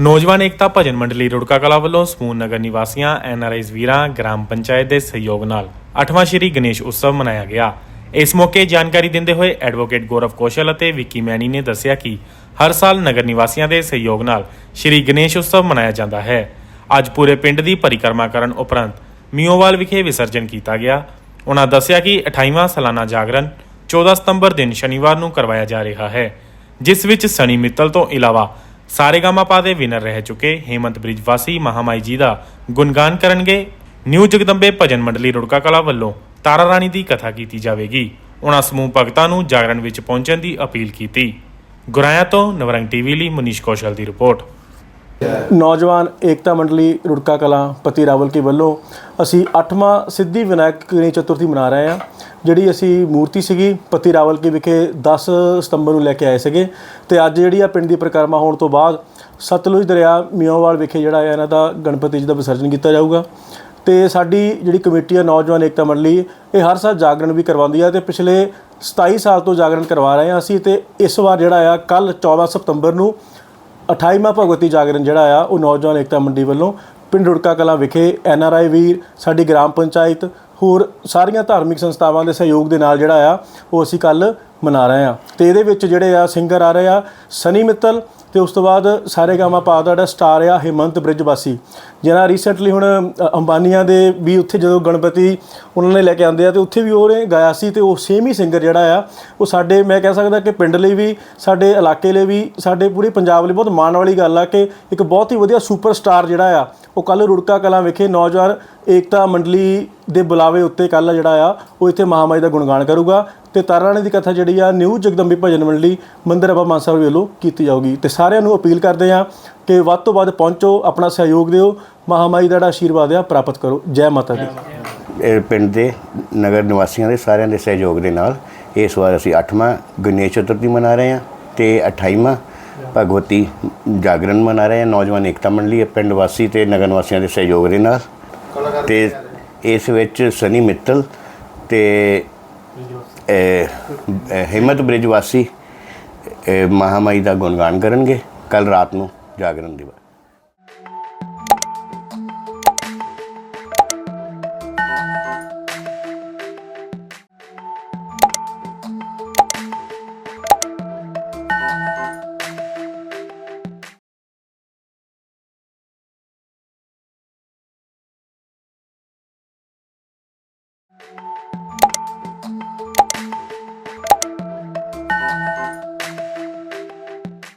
ਨੌਜਵਾਨ ਏਕਤਾ ਭਜਨ ਮੰਡਲੀ ਰੁੜਕਾ ਕਲਾ ਵੱਲੋਂ ਸਮੂਹ ਨਗਰ ਨਿਵਾਸੀਆਂ ਐਨਆਰਆਈਜ਼ ਵੀਰਾਂ, ਗ੍ਰਾਮ ਪੰਚਾਇਤ ਦੇ ਸਹਿਯੋਗ ਨਾਲ 8ਵਾਂ ਸ਼੍ਰੀ ਗਣੇਸ਼ ਉਤਸਵ ਮਨਾਇਆ ਗਿਆ। ਇਸ ਮੌਕੇ ਜਾਣਕਾਰੀ ਦਿੰਦੇ ਹੋਏ ਐਡਵੋਕੇਟ ਗੌਰਵ ਕੌਸ਼ਲ ਅਤੇ ਵਿੱਕੀ ਮੈਨੀ ਨੇ ਦੱਸਿਆ ਕਿ ਹਰ ਸਾਲ ਨਗਰ ਨਿਵਾਸੀਆਂ ਦੇ ਸਹਿਯੋਗ ਨਾਲ ਸ਼੍ਰੀ ਗਣੇਸ਼ ਉਤਸਵ ਮਨਾਇਆ ਜਾਂਦਾ ਹੈ। ਅੱਜ ਪੂਰੇ ਪਿੰਡ ਦੀ ਪਰਿਕਰਮਾ ਕਰਨ ਉਪਰੰਤ ਮਿਓਵਾਲ ਵਿਖੇ ਵਿਸਰਜਨ ਕੀਤਾ ਗਿਆ। ਉਹਨਾਂ ਦੱਸਿਆ ਕਿ 28ਵਾਂ ਸਾਲਾਨਾ ਜਾਗਰਣ 14 ਸਤੰਬਰ ਦਿਨ ਸ਼ਨੀਵਾਰ ਨੂੰ ਕਰਵਾਇਆ ਜਾ ਰਿਹਾ ਹੈ, ਜਿਸ ਵਿੱਚ ਸਨੀ ਮਿੱਤਲ ਤੋਂ ਇਲਾਵਾ ਸਾਰੇਗਾਮਾਪਾ ਦੇ ਵਿਨਰ ਰਹਿ ਚੁੱਕੇ ਹੇਮੰਤ ਬ੍ਰਿਜ ਵਾਸੀ ਮਹਾਮਾਈ ਜੀ ਦਾ ਗੁਣਗਾਨ ਕਰਨਗੇ। ਨਿਊ ਜਗਦੰਬੇ ਭਜਨ ਮੰਡਲੀ ਰੁੜਕਾ ਕਲਾ ਵੱਲੋਂ ਤਾਰਾ ਰਾਣੀ ਦੀ ਕਥਾ ਕੀਤੀ ਜਾਵੇਗੀ। ਉਹਨਾਂ ਸਮੂਹ ਭਗਤਾਂ ਨੂੰ ਜਾਗਰਣ ਵਿੱਚ ਪਹੁੰਚਣ ਦੀ ਅਪੀਲ ਕੀਤੀ। ਗੁਰਾਇਆ ਤੋਂ ਨਵਰੰਗ ਟੀਵੀ ਲਈ ਮਨੀਸ਼ ਕੌਸ਼ਲ ਦੀ ਰਿਪੋਰਟ। ਨੌਜਵਾਨ ਏਕਤਾ ਮੰਡਲੀ ਰੁੜਕਾ ਕਲਾਂ ਪਤੀ ਰਾਵਲ ਕੀ ਵੱਲੋਂ ਅਸੀਂ 8ਵਾਂ ਸਿੱਧੀ ਵਿਨਾਇਕ ਗਣੇਸ਼ ਚਤੁਰਥੀ ਮਨਾ ਰਹੇ ਹਾਂ, ਜਿਹੜੀ ਅਸੀਂ ਮੂਰਤੀ ਸੀਗੀ ਪਤੀ ਰਾਵਲ ਕੀ ਵਿਖੇ 10 ਸਤੰਬਰ ਨੂੰ ਲੈ ਕੇ ਆਏ ਸੀਗੇ। ਤੇ ਅੱਜ ਜਿਹੜੀ ਆ ਪਿੰਡ ਦੀ ਪ੍ਰਕਰਮਾ ਹੋਣ ਤੋਂ ਬਾਅਦ ਸਤਲੁਜ ਦਰਿਆ ਮਿਓਵਾਲ ਵਿਖੇ ਜਿਹੜਾ ਹੈ ਇਹਨਾਂ ਦਾ ਗਣਪਤੀ ਜੀ ਦਾ ਵਿਸਰਜਨ ਕੀਤਾ ਜਾਊਗਾ। ਤੇ ਸਾਡੀ ਜਿਹੜੀ ਕਮੇਟੀ ਆ ਨੌਜਵਾਨ ਏਕਤਾ ਮੰਡਲੀ, ਇਹ ਹਰ ਸਾਲ ਜਾਗਰਣ ਵੀ ਕਰਵਾਉਂਦੀ ਆ ਤੇ ਪਿਛਲੇ 27 ਸਾਲ ਤੋਂ ਜਾਗਰਣ ਕਰਵਾ ਰਹੇ ਹਾਂ ਅਸੀਂ ਤੇ ਇਸ ਵਾਰ ਜਿਹੜਾ ਆ ਕੱਲ 14 ਸਤੰਬਰ ਨੂੰ 28ਵਾਂ ਭਗਵਤੀ ਜਾਗਰਣ ਜਿਹੜਾ ਆ, ਉਹ ਨੌਜਵਾਨ ਏਕਤਾ ਮੰਡੀ ਵੱਲੋਂ ਪਿੰਡ ਰੁੜਕਾ ਕਲਾਂ ਵਿਖੇ ਐਨ ਆਰ ਆਈ ਵੀਰ, ਸਾਡੀ ਗ੍ਰਾਮ ਪੰਚਾਇਤ, ਹੋਰ ਸਾਰੀਆਂ ਧਾਰਮਿਕ ਸੰਸਥਾਵਾਂ ਦੇ ਸਹਿਯੋਗ ਦੇ ਨਾਲ ਜਿਹੜਾ ਆ, ਉਹ ਅਸੀਂ ਕੱਲ ਮਨਾ ਰਹੇ ਆ ਤੇ ਇਹਦੇ ਵਿੱਚ ਜਿਹੜੇ ਆ ਸਿੰਗਰ ਆ ਰਹੇ ਆ, ਸਨੀ ਮਿੱਤਲ ਤੇ ਉਸ ਤੋਂ ਬਾਅਦ ਸਾਰੇ ਗਾਮਾ ਪਾ ਦਾ ਜਿਹੜਾ ਸਟਾਰ ਆ, ਹਿਮੰਤ ਬ੍ਰਿਜਵਾਸੀ ਜਿਹਨਾਂ ਰੀਸੈਂਟਲੀ ਹੁਣ ਅੰਬਾਨੀਆਂ ਦੇ ਵੀ ਉੱਥੇ ਜਦੋਂ ਗਣਪਤੀ ਉਹਨਾਂ ਨੇ ਲੈ ਕੇ ਆਂਦੇ ਆ, ਤੇ ਉੱਥੇ ਵੀ ਉਹਨੇ ਗਾਇਆ ਸੀ ਤੇ ਉਹ ਸੇਮ ਹੀ ਸਿੰਗਰ ਜਿਹੜਾ ਆ, ਉਹ ਸਾਡੇ, ਮੈਂ ਕਹਿ ਸਕਦਾ ਕਿ ਪਿੰਡ ਲਈ ਵੀ, ਸਾਡੇ ਇਲਾਕੇ ਲਈ ਵੀ, ਸਾਡੇ ਪੂਰੇ ਪੰਜਾਬ ਲਈ ਬਹੁਤ ਮਾਣ ਵਾਲੀ ਗੱਲ ਆ ਕਿ ਇੱਕ ਬਹੁਤ ਹੀ ਵਧੀਆ ਸੁਪਰਸਟਾਰ ਜਿਹੜਾ ਆ, ਉਹ ਕੱਲ ਰੁੜਕਾ ਕਲਾਂ ਵਿਖੇ ਨੌਜਵਾਨ ਏਕਤਾ ਮੰਡਲੀ ਦੇ ਬੁਲਾਵੇ ਉੱਤੇ ਕੱਲ ਜਿਹੜਾ ਆ, ਉਹ ਇੱਥੇ ਮਹਾਮਾਈ ਦਾ ਗੁਣਗਾਨ ਕਰੂਗਾ। ਤੇ ਤਾਰਾਣੀ ਦੀ ਕਥਾ ਜਿਹੜੀ ਆ, ਨਿਊ ਜਗਦੰਬੀ ਭਜਨ ਮੰਡਲੀ, ਮੰਦਿਰ ਬਾਬਾ ਮਾਨਸਾ ਵੱਲੋਂ ਕੀਤੀ ਜਾਊਗੀ। ਤੇ ਸਾਰਿਆਂ ਨੂੰ ਅਪੀਲ ਕਰਦੇ ਹਾਂ ਕਿ ਵੱਧ ਤੋਂ ਵੱਧ ਪਹੁੰਚੋ, ਆਪਣਾ ਸਹਿਯੋਗ ਦਿਓ, ਮਹਾਮਾਈ ਦਾ ਜਿਹੜਾ ਆਸ਼ੀਰਵਾਦ ਆ, ਪ੍ਰਾਪਤ ਕਰੋ। ਜੈ ਮਾਤਾ ਦੀ। ਇਹ ਪਿੰਡ ਦੇ ਨਗਰ ਨਿਵਾਸੀਆਂ ਦੇ ਸਾਰਿਆਂ ਦੇ ਸਹਿਯੋਗ ਦੇ ਨਾਲ ਇਸ ਵਾਰ ਅਸੀਂ 8ਵਾਂ ਗਣੇਸ਼ ਚਤੁਰਥੀ ਮਨਾ ਰਹੇ ਹਾਂ ਤੇ 28ਵਾਂ ਭਗਵਤੀ ਜਾਗਰਣ ਮਨਾ ਰਹੇ ਹਾਂ। ਨੌਜਵਾਨ ਏਕਤਾ ਮੰਡਲੀ ਇਹ ਪਿੰਡ ਵਾਸੀ ਤੇ ਨਗਰ ਨਿਵਾਸੀਆਂ ਦੇ ਸਹਿਯੋਗ ਦੇ ਨਾਲ। ਤੇ ਇਸ ਵਿੱਚ ਸਨੀ ਮਿੱਤਲ ਤੇ ਹਿੰਮਤ ਬ੍ਰਿਜ ਵਾਸੀ ਇਹ ਮਹਾਮਾਈ ਦਾ ਗੁਣਗਾਨ ਕਰਨਗੇ। ਕੱਲ ਰਾਤ ਨੂੰ ਜਾਗਰਣ ਦਿਵਸ।